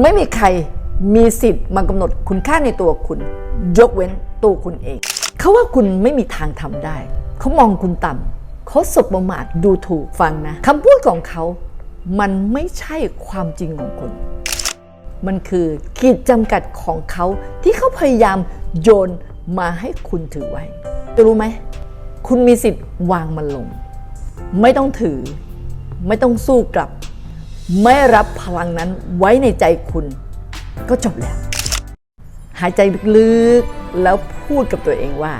ไม่มีใครมีสิทธิ์มากำหนดคุณค่าในตัวคุณ ยกเว้นตัวคุณเอง เขาว่าคุณไม่มีทางทำได้ เขามองคุณต่ำเขาสบประมาทดูถูกฟังนะคำพูดของเขามันไม่ใช่ความจริงของคุณ มันคือขีดจำกัดของเขาที่เขาพยายามโยนมาให้คุณถือไว้จะรู้ไหม คุณมีสิทธิ์วางมันลง ไม่ต้องถือ ไม่ต้องสู้กลับ ไม่รับพลังนั้นไว้ในใจคุณ ก็จบแล้ว หายใจลึกๆ แล้วพูดกับตัวเองว่า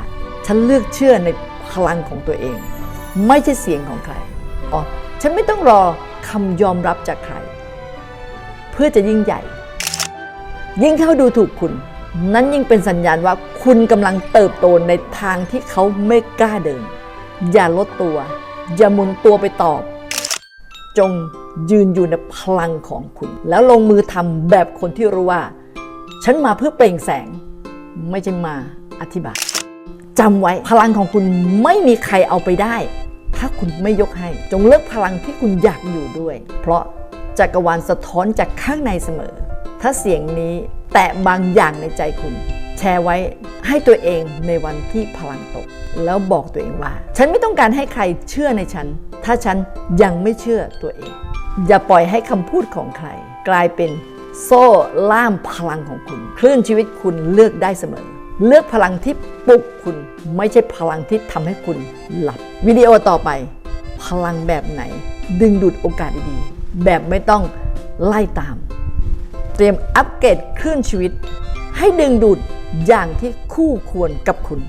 ฉันเลือกเชื่อในพลังของตัวเอง ไม่ใช่เสียงของใครอ๋อฉันไม่ต้องรอคำยอมรับจากใคร เพื่อจะยิ่งใหญ่ ยิ่งเขาดูถูกคุณ นั้นยิ่งเป็นสัญญาณว่าคุณกำลังเติบโตในทางที่เขาไม่กล้าเดิน อย่าลดตัว อย่าหมุนตัวไปตอบ จงยืนอยู่ในพลังของคุณ แล้วลงมือทำแบบคนที่รู้ว่า ฉันมาเพื่อเปล่งแสง ไม่ใช่มาอธิบายจำไว้พลังของคุณไม่มีใครเอาไปได้ ถ้าคุณไม่ยกให้ จงเลือกพลังที่คุณอยากอยู่ด้วย เพราะจักรวาลสะท้อนจากข้างในเสมอ ถ้าเสียงนี้แตะบางอย่างในใจคุณ แชร์ไว้ให้ตัวเองในวันที่พลังตก แล้วบอกตัวเองว่า ฉันไม่ต้องการให้ใครเชื่อในฉัน ถ้าฉันยังไม่เชื่อตัวเอง อย่าปล่อยให้คำพูดของใคร กลายเป็นโซ่ล่ามพลังของคุณ คลื่นชีวิตคุณเลือกได้เสมอ เลือกพลังที่ปลุกคุณ ไม่ใช่พลังที่ทำให้คุณหลับ วิดีโอต่อไป พลังแบบไหน ดึงดูดโอกาสดีๆ แบบไม่ต้องไล่ตาม เตรียมอัปเกรดคลื่นชีวิต ให้ดึงดูดอย่างที่คู่ควรกับคุณ